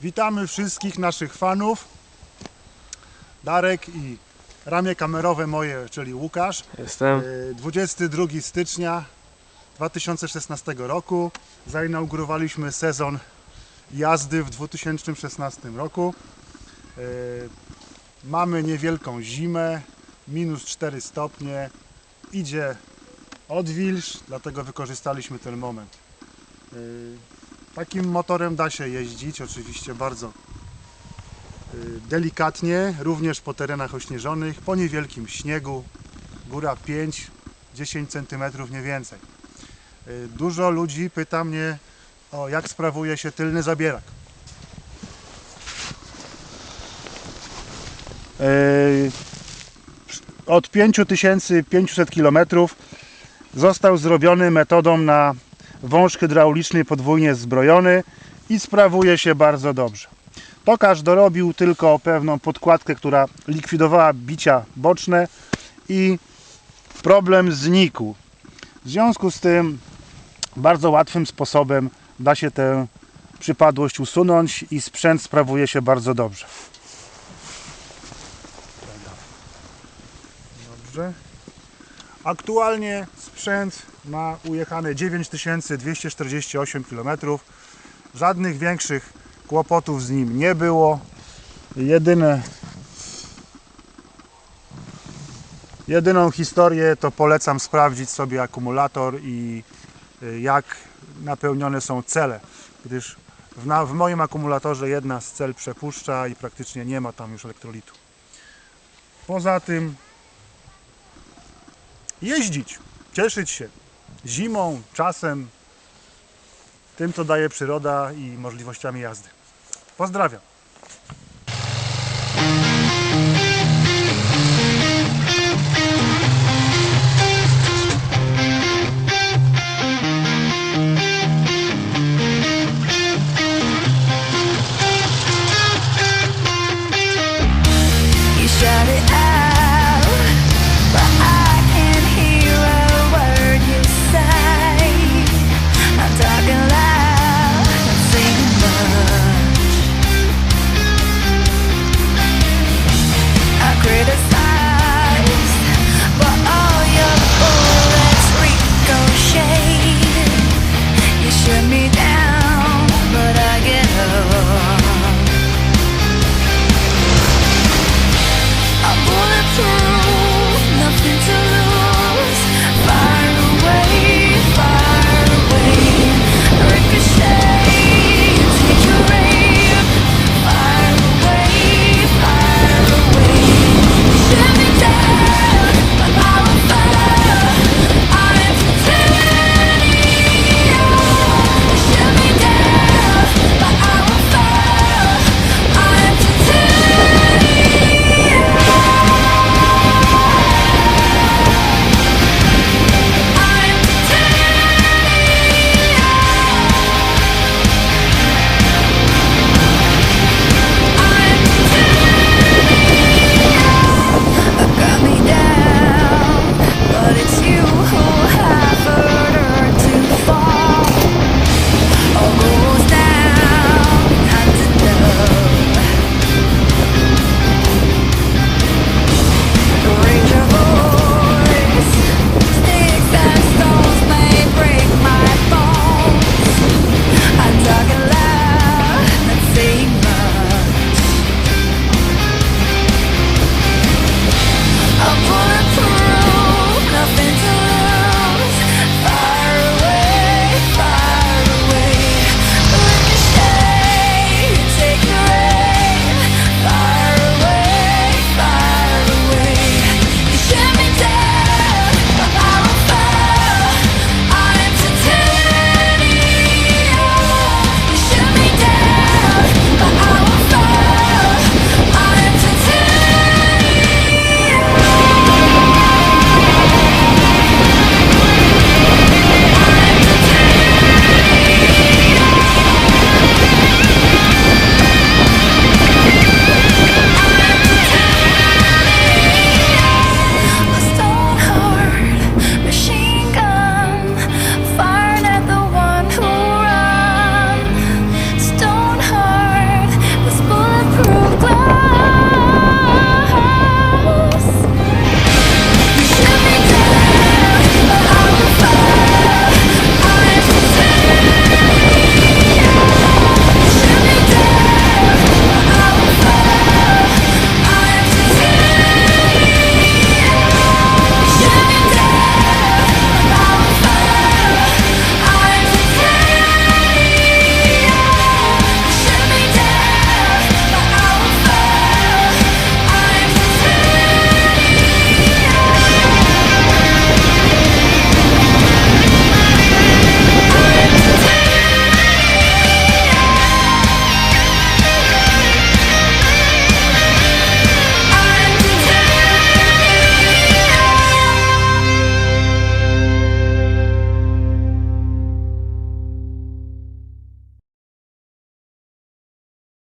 Witamy wszystkich naszych fanów. Darek i ramię kamerowe moje, czyli Łukasz. Jestem. E, 22 stycznia 2016 roku zainaugurowaliśmy sezon jazdy w 2016 roku. E, Mamy niewielką zimę, minus 4 stopnie, idzie odwilż, dlatego wykorzystaliśmy ten moment. Takim motorem da się jeździć, oczywiście bardzo y, delikatnie, również po terenach ośnieżonych, po niewielkim śniegu, góra 5-10 cm nie więcej. Y, Dużo ludzi pyta mnie o jak sprawuje się tylny zabierak. Y, Od 5500 km został zrobiony metodą na wąż hydrauliczny podwójnie zbrojony i sprawuje się bardzo dobrze. Tokarz dorobił tylko pewną podkładkę, która likwidowała bicia boczne i problem znikł. W związku z tym bardzo łatwym sposobem da się tę przypadłość usunąć i sprzęt sprawuje się bardzo dobrze. Dobrze. Aktualnie sprzęt ma ujechane 9248 km. Żadnych większych kłopotów z nim nie było. Jedyne Jedyną historię to polecam sprawdzić sobie akumulator i y, jak napełnione są cele, gdyż w, na, w moim akumulatorze jedna z cel przepuszcza i praktycznie nie ma tam już elektrolitu. Poza tym jeździć, cieszyć się zimą, czasem, tym co daje przyroda i możliwościami jazdy. Pozdrawiam.